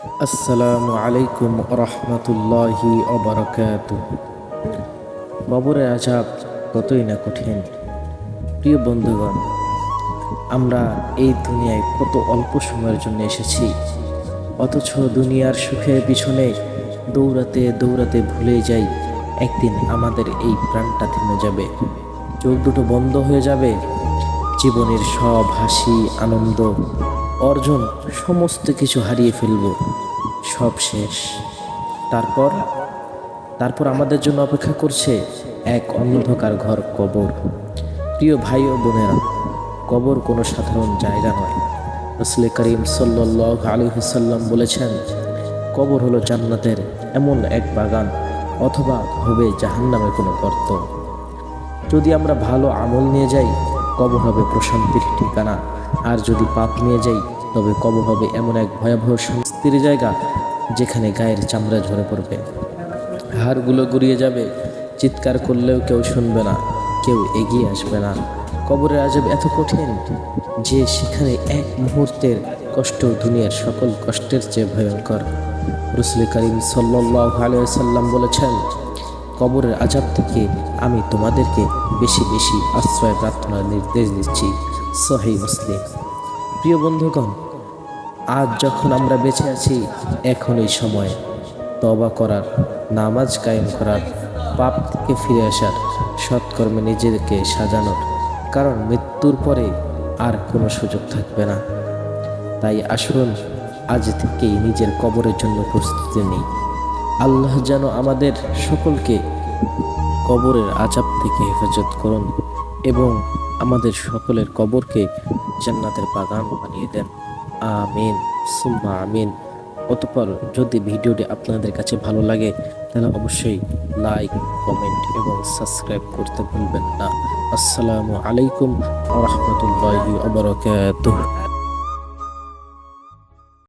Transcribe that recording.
আসসালামু আলাইকুম রহমতুল্লাহি অবরকাত কবরের আজাব কতই না কঠিন। প্রিয় বন্ধুগণ, আমরা এই দুনিয়ায় কত অল্প সময়ের জন্য এসেছি, অথচ দুনিয়ার সুখের পিছনে দৌড়াতে দৌড়াতে ভুলে যাই, একদিন আমাদের এই প্রাণটা থেমে যাবে। চোখ দুটো বন্ধ হয়ে যাবে, জীবনের সব হাসি, আনন্দ অর্জন সমস্ত কিছু হারিয়ে ফেলব। সব শেষ। তারপর? তারপর আমাদের জন্য অপেক্ষা করছে এক অন্ধকার ঘর কবর। প্রিয় ভাই ও বোনেরা, কবর কোনো সাধারণ জায়গা নয়। রসলে করিম সাল্লাহ আলী হুসাল্লাম বলেছেন, কবর হলো জান্নাতের এমন এক বাগান, অথবা হবে জাহান্নামের কোনো গর্ত। যদি আমরা ভালো আমল নিয়ে যাই কবর হবে প্রশান্তির ঠিকানা। আর যদি পাপ নিয়ে যাই, তবে কবর হবে এমন এক ভয়াবহ শাস্তির জায়গা যেখানে গায়ের চামড়া ঝরে পড়বে। হাড়গুলো গড়িয়ে যাবে, চিৎকার করলেও কেউ শুনবে না, কেউ এগিয়ে আসবে না। কবরের আজব এত কঠিন যে সেখানে এক মুহূর্তের কষ্ট দুনিয়ার সকল কষ্টের চেয়ে ভয়ঙ্কর। রসুল করিম সাল্লাহ আলিয়া সাল্লাম বলেছেন কবরের আজাব থেকে আমি তোমাদেরকে বেশি বেশি আশ্রয় প্রার্থনার নির্দেশ দিচ্ছি। সহি মুসলিম। প্রিয় বন্ধুগণ, আজ যখন আমরা বেঁচে আছি, এখন এই সময় তবা করার, নামাজ কায়েম করার, পাপ থেকে ফিরে আসার সৎকর্মে নিজেকে সাজানোর, কারণ মৃত্যুর পরে আর কোনো সুযোগ থাকবে না। তাই আসুন, আজ থেকেই নিজের কবরের জন্য প্রস্তুতি নিই। আল্লাহ যেন আমাদের সকলকে কবরের আজাব থেকে হেফাজত করুন এবং আমাদের সকলের কবরকে জান্নাতের বাগান বানিয়ে দেন। আমিন। সুম্মা আমিন। অতপর যদি ভিডিওটি আপনাদের কাছে ভালো লাগে, তাহলে অবশ্যই লাইক, কমেন্ট এবং সাবস্ক্রাইব করতে ভুলবেন না। আসসালামু আলাইকুম রহমতুল্লাহি